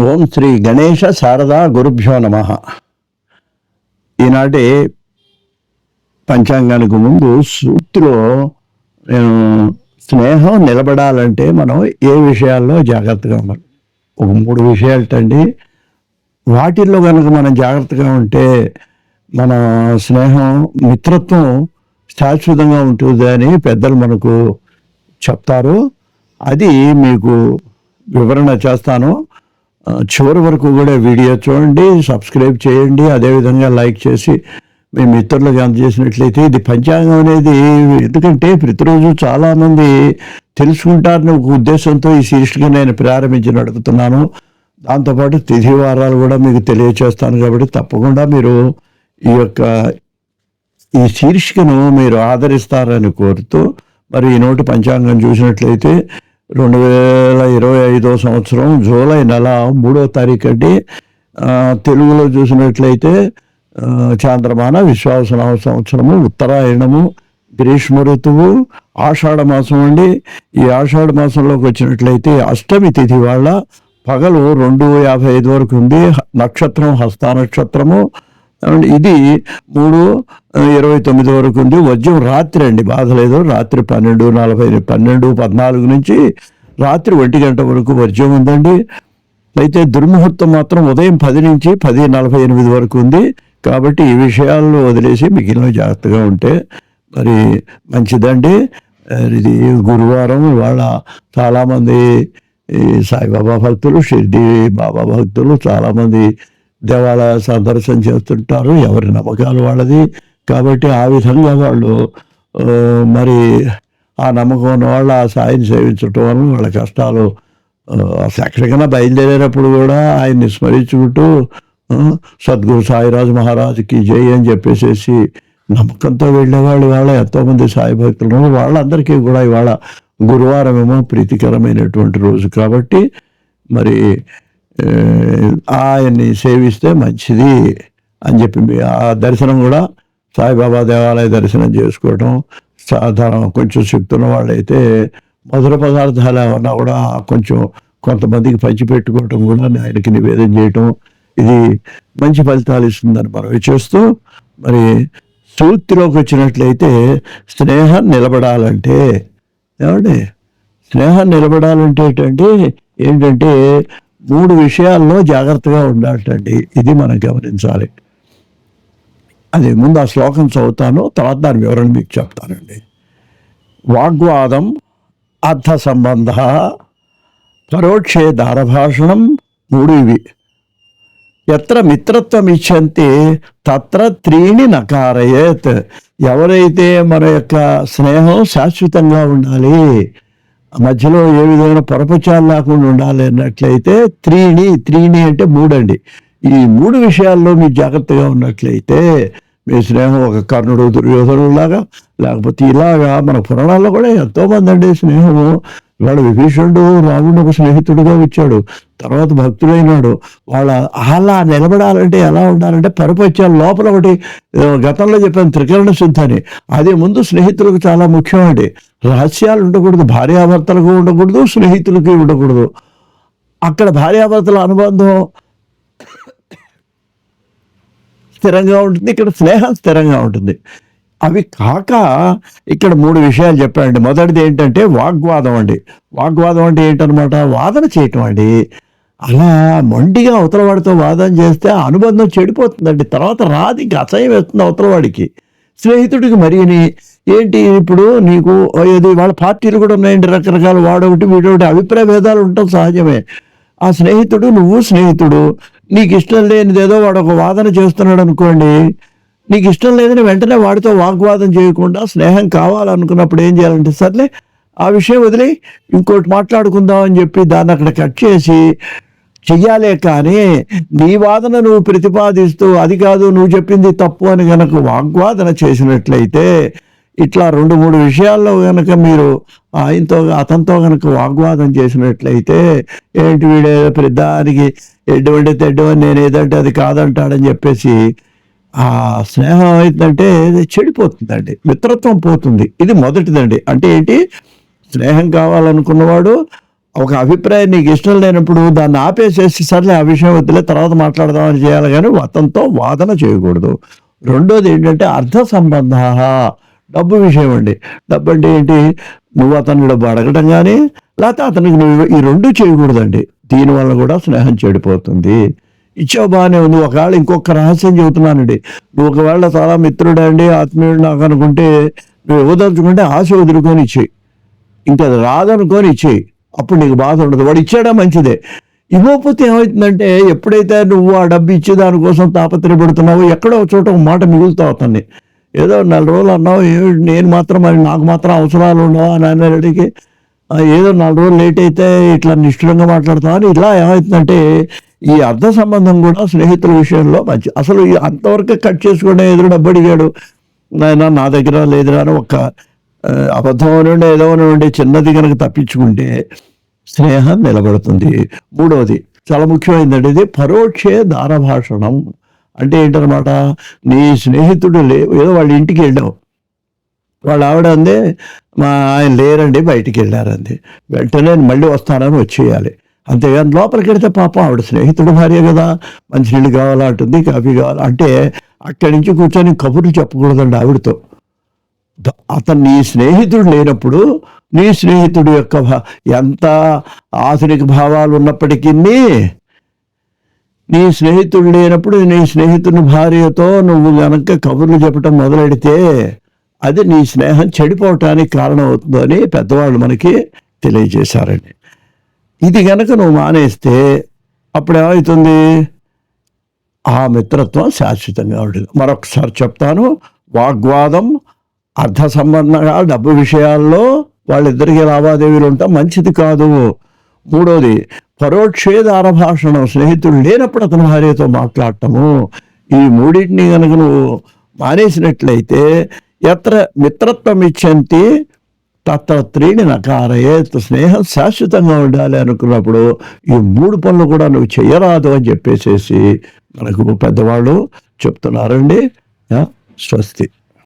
ఓం శ్రీ గణేశ శారదా గురుభ్యో నమ. ఈనాటి పంచాంగానికి ముందు సూక్తిలో నేను స్నేహం నిలబడాలంటే మనం ఏ విషయాల్లో జాగ్రత్తగా ఉండాలి. ఒక మూడు విషయాలటండి వాటిల్లో కనుక మనం జాగ్రత్తగా ఉంటే మన స్నేహం మిత్రత్వం శాశ్వతంగా ఉంటుంది అని పెద్దలు మనకు చెప్తారు. అది మీకు వివరణ చేస్తాను. చివరి వరకు కూడా వీడియో చూడండి సబ్స్క్రైబ్ చేయండి అదేవిధంగా లైక్ చేసి మీ మిత్రులకు అందజేసినట్లయితే ఇది పంచాంగం అనేది ఎందుకంటే ప్రతిరోజు చాలామంది తెలుసుకుంటారని ఒక ఉద్దేశంతో ఈ శీర్షిక నేను ప్రారంభించి నడుపుతున్నాను. దాంతోపాటు తిథి వారాలు కూడా మీకు తెలియచేస్తాను కాబట్టి తప్పకుండా మీరు ఈ యొక్క ఈ శీర్షికను మీరు ఆదరిస్తారని కోరుతూ మరి ఈ నోటి పంచాంగం చూసినట్లయితే రెండు వేల ఇరవై ఐదో సంవత్సరం జూలై నెల మూడో తారీఖు తెలుగులో చూసినట్లయితే చాంద్రమాన విశ్వాసనామ సంవత్సరము ఉత్తరాయణము గ్రీష్మ ఋతువు ఆషాఢ మాసం అండి. ఈ ఆషాఢ మాసంలోకి వచ్చినట్లయితే అష్టమి తిథి వాళ్ళ పగలు రెండు యాభై ఐదు వరకు ఉంది. నక్షత్రం హస్త నక్షత్రము ఇది మూడు ఇరవై తొమ్మిది వరకు ఉంది. వజ్రం రాత్రి అండి. బాధ లేదు రాత్రి పన్నెండు నలభై పన్నెండు పద్నాలుగు నుంచి రాత్రి ఒంటి గంట వరకు వర్జ్యం ఉందండి. అయితే దుర్ముహూర్తం మాత్రం ఉదయం పది నుంచి పది నలభై ఎనిమిది వరకు ఉంది. కాబట్టి ఈ విషయాలను వదిలేసి మిగిలిన జాగ్రత్తగా ఉంటే మరి మంచిదండి. ఇది గురువారం ఇవాళ చాలామంది ఈ సాయిబాబా భక్తులు షిర్డి బాబా భక్తులు చాలామంది దేవాలయ సందర్శన చేస్తుంటారు ఎవరి నమ్మకాలు వాళ్ళది. కాబట్టి ఆ విధంగా వాళ్ళు మరి ఆ నమ్మకం ఉన్న వాళ్ళు ఆ సాయిని సేవించటం వల్ల వాళ్ళ కష్టాలు ఎక్కడికైనా బయలుదేరేటప్పుడు కూడా ఆయన్ని స్మరించుకుంటూ సద్గురు సాయిరాజు మహారాజుకి జై అని చెప్పేసేసి నమ్మకంతో వెళ్ళేవాళ్ళు ఇవాళ ఎంతోమంది సాయి భక్తులు వాళ్ళందరికీ కూడా ఇవాళ గురువారం ఏమో ప్రీతికరమైనటువంటి రోజు. కాబట్టి మరి ఆయన్ని సేవిస్తే మంచిది అని చెప్పి ఆ దర్శనం కూడా సాయిబాబా దేవాలయ దర్శనం చేసుకోవటం సాధారణ కొంచెం శక్తి ఉన్న వాళ్ళైతే మధుర పదార్థాలు ఏమన్నా కూడా కొంచెం కొంతమందికి పంచిపెట్టుకోవటం కూడా ఆయనకి నివేదన చేయటం ఇది మంచి ఫలితాలు ఇస్తుందని మనం చేస్తూ మరి సూక్తిలోకి వచ్చినట్లయితే స్నేహం నిలబడాలంటే ఏమండి? స్నేహం నిలబడాలంటే ఏంటంటే ఏంటంటే మూడు విషయాల్లో జాగ్రత్తగా ఉండాలండి ఇది మనం గమనించాలి. అది ముందు ఆ శ్లోకం చదువుతాను తర్వాత దాని వివరణ మీకు చెప్తానండి. వాగ్వాదం అర్థ సంబంధ పరోక్షే దారభాషణం మూడు ఇవి ఎత్ర మిత్రత్వం ఇచ్చంతే తత్ర త్రీణి నకారయేత్. ఎవరైతే మన యొక్క స్నేహం శాశ్వతంగా ఉండాలి మధ్యలో ఏ విధమైన పొరపచాలు లేకుండా ఉండాలి అన్నట్లయితే త్రీని త్రీని అంటే మూడండి. ఈ మూడు విషయాల్లో మీరు జాగ్రత్తగా ఉన్నట్లయితే మీ స్నేహం ఒక కర్ణుడు దుర్యోధనులాగా లేకపోతే ఇలాగా మన పురాణాల్లో కూడా ఎంతోమంది అండి స్నేహము. వాడు విభీషణుడు రాముడు ఒక స్నేహితుడుగా వచ్చాడు. తర్వాత భక్తుడైనాడు. వాళ్ళ అలా నిలబడాలంటే ఎలా ఉండాలంటే పరపత్యాలు లోపల ఒకటి గతంలో చెప్పాను త్రికరణ శుద్ధి అని. అది ముందు స్నేహితులకు చాలా ముఖ్యమండి రహస్యాలు ఉండకూడదు భార్యాభర్తలకు ఉండకూడదు స్నేహితులకి ఉండకూడదు. అక్కడ భార్యాభర్తల అనుబంధం స్థిరంగా ఉంటుంది ఇక్కడ స్నేహం స్థిరంగా ఉంటుంది. అవి కాక ఇక్కడ మూడు విషయాలు చెప్పానండి మొదటిది ఏంటంటే వాగ్వాదం అండి. వాగ్వాదం అంటే ఏంటనమాట? వాదన చేయటం అండి. అలా మొండిగా అవతలవాడితో వాదన చేస్తే అనుబంధం చెడిపోతుందండి. తర్వాత రాది ఇంకా అసహ్యం వేస్తుంది అవతలవాడికి. స్నేహితుడికి మరీని ఏంటి ఇప్పుడు నీకు ఏది వాళ్ళ పార్టీలు కూడా ఉన్నాయండి రకరకాల వాడొకటి వీడొకటి అభిప్రాయ భేదాలు ఉండటం సహజమే. ఆ స్నేహితుడు నువ్వు స్నేహితుడు నీకు ఇష్టం లేనిదేదో వాడు ఒక వాదన చేస్తున్నాడు అనుకోండి నీకు ఇష్టం లేదని వెంటనే వాడితో వాగ్వాదం చేయకుండా స్నేహం కావాలనుకున్నప్పుడు ఏం చేయాలంటే సర్లే ఆ విషయం వదిలి ఇంకోటి మాట్లాడుకుందాం అని చెప్పి దాన్ని అక్కడ కట్ చేసి చెయ్యాలే కానీ నీ వాదన నువ్వు ప్రతిపాదిస్తూ అది కాదు నువ్వు చెప్పింది తప్పు అని గనక వాగ్వాదన చేసినట్లయితే ఇట్లా రెండు మూడు విషయాల్లో కనుక మీరు ఆయనతో అతనితో కనుక వాగ్వాదం చేసినట్లయితే ఏంటి వీడే ప్రతిదానికి ఎడ్డు వండి తెడ్డు అని నేను ఏదంటే అది కాదంటాడని చెప్పేసి ఆ స్నేహం ఏంటంటే చెడిపోతుందండి మిత్రత్వం పోతుంది. ఇది మొదటిదండి. అంటే ఏంటి? స్నేహం కావాలనుకున్నవాడు ఒక అభిప్రాయం నీకు ఇష్టం లేనప్పుడు దాన్ని ఆపేసేసి సర్లే ఆ విషయం వద్దులే తర్వాత మాట్లాడదామని చేయాలి కానీ అతనితో వాదన చేయకూడదు. రెండోది ఏంటంటే అర్థ సంబంధ డబ్బు విషయం అండి. డబ్బు అంటే ఏంటి? నువ్వు అతని డబ్బు అడగడం కానీ లేకపోతే అతనికి నువ్వు ఈ రెండు చేయకూడదండి. దీనివల్ల కూడా స్నేహం చెడిపోతుంది. ఇచ్చావు బాగానే ఉంది. ఒకవేళ ఇంకొక రహస్యం చెబుతున్నానండి. నువ్వు ఒకవేళ చాలా మిత్రుడు అండి ఆత్మీయుడు నాకు అనుకుంటే నువ్వు ఇవ్వదలుచుకుంటే ఆశ వదులుకొని ఇచ్చేయి. ఇంకా అది రాదనుకొని ఇచ్చేయి. అప్పుడు నీకు బాధ ఉండదు. వాడు ఇచ్చాడా మంచిదే. ఇవ్వకపోతే ఏమవుతుందంటే ఎప్పుడైతే నువ్వు ఆ డబ్బు ఇచ్చే దానికోసం తాపత్రయపడుతున్నావో ఎక్కడో చోట ఒక మాట మిగులుతావు అవుతుంది ఏదో నెల రోజులు అన్నావు నేను మాత్రం మరి నాకు మాత్రం అవసరాలు ఉండవు? అని అనేటికి ఏదో నాలుగు రోజులు లేట్ అయితే ఇట్లా నిష్ఠురంగా మాట్లాడతావు? అని ఇలా ఏమవుతుందంటే ఈ అర్థ సంబంధం కూడా స్నేహితుల విషయంలో మంచి అసలు అంతవరకు కట్ చేసుకునే ఎదురు డబ్బు అడిగాడు. నాయన నా దగ్గర లేదురా అని ఒక అబద్ధం నుండి ఏదో నుండి చిన్నది కనుక తప్పించుకుంటే స్నేహం నిలబడుతుంది. మూడవది చాలా ముఖ్యమైనది ఇది పరోక్షే దారభాషణం. అంటే ఏంటనమాట నీ స్నేహితుడు లే ఏదో వాళ్ళ ఇంటికి వెళ్ళావు. వాళ్ళ ఆవిడ అంది మా ఆయన లేరండి బయటికి వెళ్ళారంది. వెంటనే నేను మళ్ళీ వస్తానని వచ్చేయాలి. అంతేగాని లోపలికి వెళితే పాపం ఆవిడ స్నేహితుడు భార్య కదా. మంచినీళ్ళు కావాలా అంటుంది కాఫీ కావాలా అంటే అక్కడి నుంచి కూర్చొని కబుర్లు చెప్పకూడదండి ఆవిడతో. అతను నీ స్నేహితుడు లేనప్పుడు నీ స్నేహితుడు యొక్క భా- ఎంత ఆధునిక భావాలు ఉన్నప్పటికీ నీ స్నేహితుడు లేనప్పుడు నీ స్నేహితుని భార్యతో నువ్వు గనక కబుర్లు చెప్పటం మొదలెడితే అది నీ స్నేహం చెడిపోవటానికి కారణం అవుతుందని పెద్దవాళ్ళు మనకి తెలియజేశారండి. ఇది గనక నువ్వు మానేస్తే అప్పుడు ఏమవుతుంది ఆ మిత్రత్వం శాశ్వతంగా ఉండదు మరొకసారి చెప్తాను వాగ్వాదం అర్థ సంబంధంగా డబ్బు విషయాల్లో వాళ్ళిద్దరికి లావాదేవీలు ఉంటాం మంచిది కాదు. మూడోది పరోక్షేదార భాషణం స్నేహితుడు లేనప్పుడు అతని భార్యతో మాట్లాడటము. ఈ మూడింటిని కనుక నువ్వు మానేసినట్లయితే ఎత్ర మిత్రత్వం ఇచ్చంతి తత్వ త్రీని నకారయే స్నేహం శాశ్వతంగా ఉండాలి అనుకున్నప్పుడు ఈ మూడు పనులు కూడా నువ్వు చేయరాదు అని చెప్పేసేసి మనకు పెద్దవాళ్ళు చెప్తున్నారండి. స్వస్తి.